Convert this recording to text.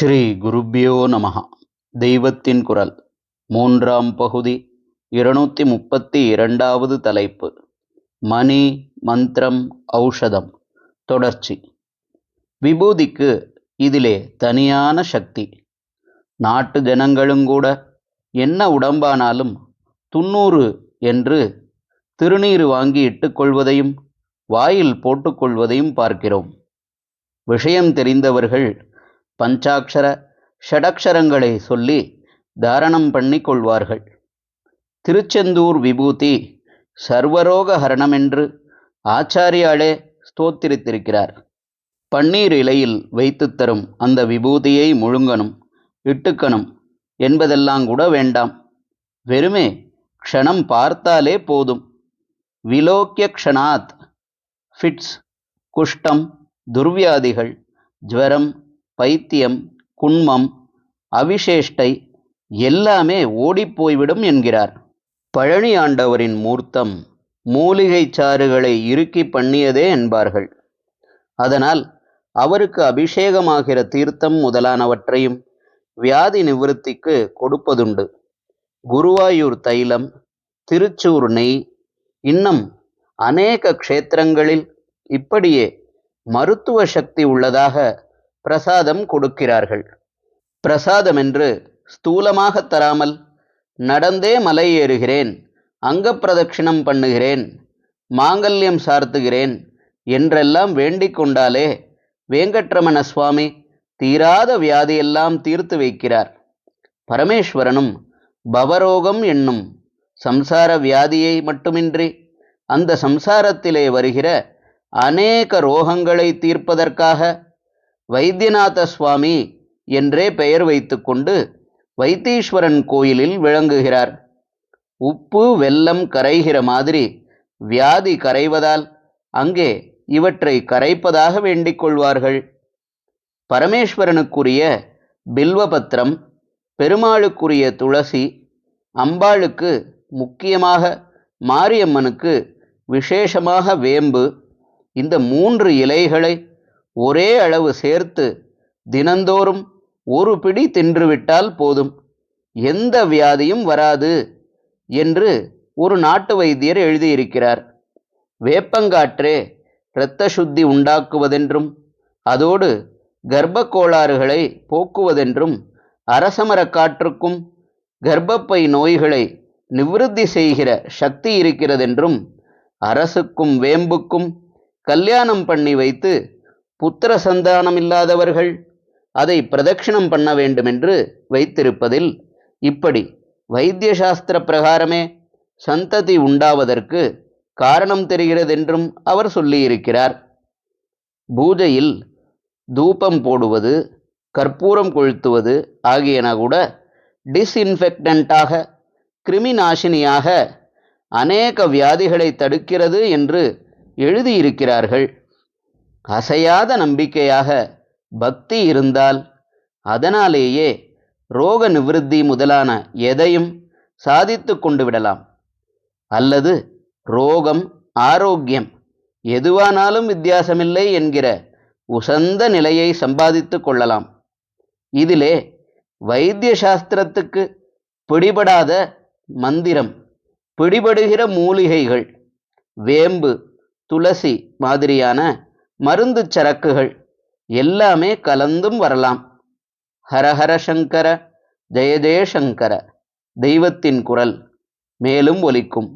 ஸ்ரீ குருப்பியோ நமகா தெய்வத்தின் குரல். மூன்றாம் பகுதி இருநூற்றி முப்பத்தி இரண்டாவது தலைப்பு. மணி மந்திரம் ஔஷதம். தொடர்ச்சி. விபூதிக்கு இதிலே தனியான சக்தி. நாட்டு ஜனங்களுங்கூட என்ன உடம்பானாலும் துண்ணூறு என்று திருநீர் வாங்கி இட்டுக்கொள்வதையும் வாயில் போட்டுக்கொள்வதையும் பார்க்கிறோம். விஷயம் தெரிந்தவர்கள் பஞ்சாட்சர ஷடக்ஷரங்களை சொல்லி தாரணம் பண்ணி கொள்வார்கள். திருச்செந்தூர் விபூதி சர்வரோக ஹரணம் என்று ஆச்சாரியாளே ஸ்தோத்திரித்திருக்கிறார். பன்னீர் இலையில் வைத்து தரும் அந்த விபூதியை முழுங்கணும் இட்டுக்கணும் என்பதெல்லாம் கூட வேண்டாம். வெறுமே க்ஷணம் பார்த்தாலே போதும். விலோக்கிய க்ஷணாத் ஃபிட்ஸ் குஷ்டம் துர்வியாதிகள் ஜுவரம் பைத்தியம் குண்மம் அவிசேஷ்டை எல்லாமே ஓடிப்போய்விடும் என்கிறார். பழனி ஆண்டவரின் மூர்த்தம் மூலிகை சாறுகளை இறுக்கி பண்ணியதே என்பார்கள். அதனால் அவருக்கு அபிஷேகமாகிற தீர்த்தம் முதலானவற்றையும் வியாதி நிவிருத்திக்கு கொடுப்பதுண்டு. குருவாயூர் தைலம் திருச்சூர் நெய் இன்னும் அநேக க்ஷேத்திரங்களில் இப்படியே மருத்துவ சக்தி உள்ளதாக பிரசாதம் கொடுக்கிறார்கள். பிரசாதம் என்று ஸ்தூலமாக தராமல் நடந்தே மலை ஏறுகிறேன் அங்க பண்ணுகிறேன் மாங்கல்யம் சார்த்துகிறேன் என்றெல்லாம் வேண்டிக் கொண்டாலே வேங்கட்ரமண சுவாமி தீராத வியாதியெல்லாம் தீர்த்து வைக்கிறார். பரமேஸ்வரனும் பவரோகம் என்னும் சம்சார வியாதியை மட்டுமின்றி அந்த சம்சாரத்திலே வருகிற அநேக ரோகங்களை தீர்ப்பதற்காக வைத்தியநாத சுவாமி என்றே பெயர் வைத்துக்கொண்டு வைத்தீஸ்வரன் கோயிலில் விளங்குகிறார். உப்பு வெல்லம் கரைகிற மாதிரி வியாதி கரைவதால் அங்கே இவற்றை கரைப்பதாக வேண்டிக் கொள்வார்கள். பரமேஸ்வரனுக்குரிய பில்வபத்திரம் பெருமாளுக்குரிய துளசி அம்பாளுக்கு முக்கியமாக மாரியம்மனுக்கு விசேஷமாக வேம்பு இந்த மூன்று இலைகளை ஒரே அளவு சேர்த்து தினந்தோறும் ஒரு பிடி தின்றுவிட்டால் போதும். எந்த வியாதியும் வராது என்று ஒரு நாட்டு வைத்தியர் எழுதியிருக்கிறார். வேப்பங்காற்றே இரத்த சுத்தி உண்டாக்குவதென்றும் அதோடு கர்ப்ப கோளாறுகளை போக்குவதென்றும் அரசமரக்காற்றுக்கும் கர்ப்பப்பை நோய்களை நிவிருத்தி செய்கிற சக்தி இருக்கிறதென்றும் அரசுக்கும் வேம்புக்கும் கல்யாணம் பண்ணி வைத்து புத்திர சந்தானம் இல்லாதவர்கள் அதை பிரதட்சிணம் பண்ண வேண்டுமென்று வைத்திருப்பதில் இப்படி வைத்திய சாஸ்திர பிரகாரமே சந்ததி உண்டாவதற்கு காரணம் தெரிகிறதென்றும் அவர் சொல்லியிருக்கிறார். பூஜையில் தூபம் போடுவது கற்பூரம் கொளுத்துவது ஆகியன கூட டிஸ்இன்ஃபெக்டண்ட்டாக கிருமி நாசினியாக அநேக வியாதிகளை தடுக்கிறது என்று எழுதியிருக்கிறார்கள். அசையாத நம்பிக்கையாக பக்தி இருந்தால் அதனாலேயே ரோக நிவிருத்தி முதலான எதையும் சாதித்து கொண்டு விடலாம். அல்லது ரோகம் ஆரோக்கியம் எதுவானாலும் வித்தியாசமில்லை என்கிற உசந்த நிலையை சம்பாதித்து கொள்ளலாம். இதிலே வைத்திய சாஸ்திரத்துக்கு பிடிபடாத மந்திரம் பிடிபடுகிற மூலிகைகள் வேம்பு துளசி மாதிரியான மருந்து சரக்குகள் எல்லாமே கலந்தும் வரலாம். ஹரஹர சங்கர ஜெய ஜெயசங்கர தெய்வத்தின் குரல் மேலும் ஒலிக்கும்.